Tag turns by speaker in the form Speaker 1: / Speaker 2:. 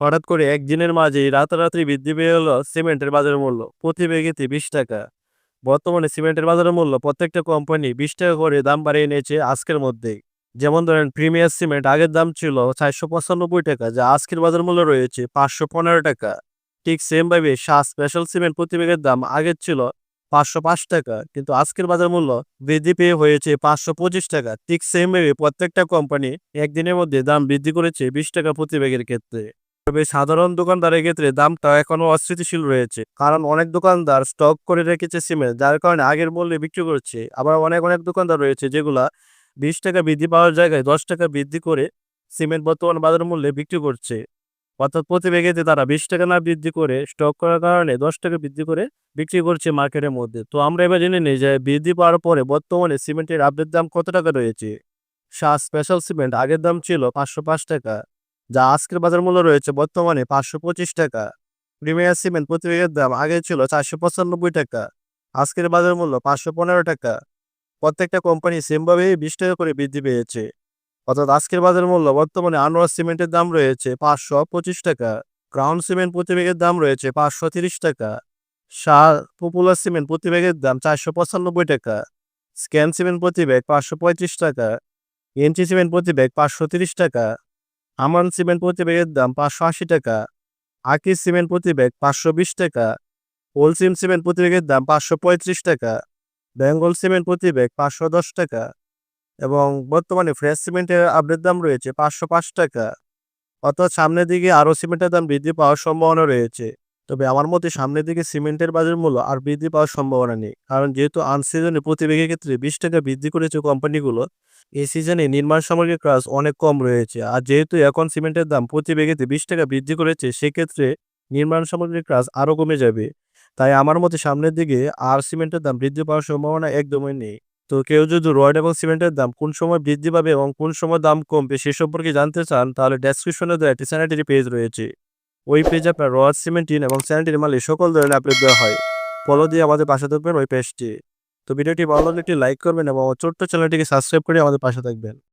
Speaker 1: হঠাৎ করে একদিনের মাঝেই রাতারাতি বৃদ্ধি পেয়ে গেল সিমেন্টের বাজার মূল্য। প্রতি ব্যাগেতে বিশ টাকা। বর্তমানে সিমেন্টের বাজারের মূল্য প্রত্যেকটা কোম্পানি বিশ টাকা করে দাম বাড়িয়ে নিয়েছে আজকের মধ্যেই। যেমন ধরেন, প্রিমিয়ার সিমেন্ট আগের দাম ছিল চারশো পঁচানব্বই টাকা, যা আজকের বাজার মূল্য রয়েছে পাঁচশো পনেরো টাকা। ঠিক সেম ভাবে শাহ স্পেশাল সিমেন্ট প্রতি ব্যাগের দাম আগের ছিল পাঁচশো পাঁচ টাকা, কিন্তু আজকের বাজার মূল্য বৃদ্ধি পেয়ে হয়েছে পাঁচশো পঁচিশ টাকা। ঠিক সেম ভাবে প্রত্যেকটা কোম্পানি একদিনের মধ্যে দাম বৃদ্ধি করেছে বিশ টাকা প্রতি ব্যাগের ক্ষেত্রে। তবে সাধারণ দোকানদারের ক্ষেত্রে দামটা এখনও অস্থিতিশীল রয়েছে। কারণ অনেক দোকানদার স্টক করে রেখেছে সিমেন্ট যার কারণে আগের মূল্যে বিক্রি করছে। আবার অনেক অনেক দোকানদার রয়েছে যেগুলা বিশ টাকা বৃদ্ধি পাওয়ার জায়গায় দশ টাকা বৃদ্ধি করে সিমেন্ট বর্তমান বাজার মূল্যে বিক্রি করছে। অর্থাৎ প্রতি ব্যাগেতে তারা বিশ টাকা না বৃদ্ধি করে স্টক করার কারণে দশ টাকা বৃদ্ধি করে বিক্রি করছে মার্কেটের মধ্যে। তো আমরা এবার জেনে নিই যে বৃদ্ধি পাওয়ার পরে বর্তমানে সিমেন্টের আপডেট দাম কত টাকা রয়েছে? শাহ স্পেশাল সিমেন্ট আগের দাম ছিল পাঁচশো পাঁচ টাকা। যা আজকের বাজার মূল্য রয়েছে বর্তমানে পাঁচশো পঁচিশ টাকা। প্রিমিয়ার সিমেন্ট প্রতি দাম আগে ছিল চারশো পঁচানব্বই টাকা। আজকের বাজার মূল্য পাঁচশো পনেরো টাকা। প্রত্যেকটা কোম্পানি সেমভাবেই বিশ টাকা করে বৃদ্ধি পেয়েছে। অর্থাৎ আজকের বাজার মূল্য বর্তমানে আনোয়ার সিমেন্টের দাম রয়েছে পাঁচশো পঁচিশ টাকা। ক্রাউন সিমেন্ট প্রতি দাম রয়েছে পাঁচশো তিরিশ টাকা। শাহ পপুলার সিমেন্ট প্রতি দাম চারশো পঁচানব্বই টাকা। স্ক্যান সিমেন্ট প্রতি ব্যাগ পাঁচশো পঁয়ত্রিশ টাকা। এনচি সিমেন্ট প্রতি ব্যাগ পাঁচশো তিরিশ টাকা। আমান সিমেন্ট প্রতি ব্যাগের দাম পাঁচশো আশি টাকা আকি সিমেন্ট প্রতি ব্যাগ পাঁচশো বিশ টাকা, ওলসিম সিমেন্ট প্রতি ব্যাগের দাম পাঁচশো পঁয়ত্রিশ টাকা, বেঙ্গল সিমেন্ট প্রতি ব্যাগ পাঁচশো দশ টাকা এবং বর্তমানে ফ্রেশ সিমেন্টের আপডেট দাম রয়েছে পাঁচশো পাঁচ টাকা। অর্থাৎ সামনের দিকে আরও সিমেন্টের দাম বৃদ্ধি পাওয়ার সম্ভাবনা রয়েছে। তবে আমার মতে সামনের দিকে সিমেন্টের বাজার মূল্য আর বৃদ্ধি পাওয়ার সম্ভাবনা নেই। কারণ যেহেতু আনসিজনে প্রতি ব্যাগের ক্ষেত্রে বিশ টাকা বৃদ্ধি করেছে কোম্পানিগুলো, এই সিজনে নির্মাণ সামগ্রীর কাজ অনেক কম রয়েছে। আর যেহেতু এখন সিমেন্টের দাম প্রতি ব্যাগেতে বিশ টাকা বৃদ্ধি করেছে, সেক্ষেত্রে নির্মাণ সামগ্রীর কাজ আরও কমে যাবে। তাই আমার মতে সামনের দিকে আর সিমেন্টের দাম বৃদ্ধি পাওয়ার সম্ভাবনা একদমই নেই। তো কেউ যদি রড এবং সিমেন্টের দাম কোন সময় বৃদ্ধি পাবে এবং কোন সময় দাম কমবে সে সম্পর্কে জানতে চান, তাহলে ডেসক্রিপশনে দেওয়া একটি স্যানিটারি পেজ রয়েছে। ওই পেজে আপনার সিমেন্ট সিমেন্টিন এবং স্যানিটারি এই সকল ধরনের আপডেট দেওয়া হয়। ফলো দিয়ে আমাদের পাশে থাকবেন ওই পেজটি তো ভিডিওটি ভালো লাগলে একটি লাইক করবেন এবং ছোট্ট চ্যানেলটিকে সাবস্ক্রাইব করে আমাদের পাশে থাকবেন।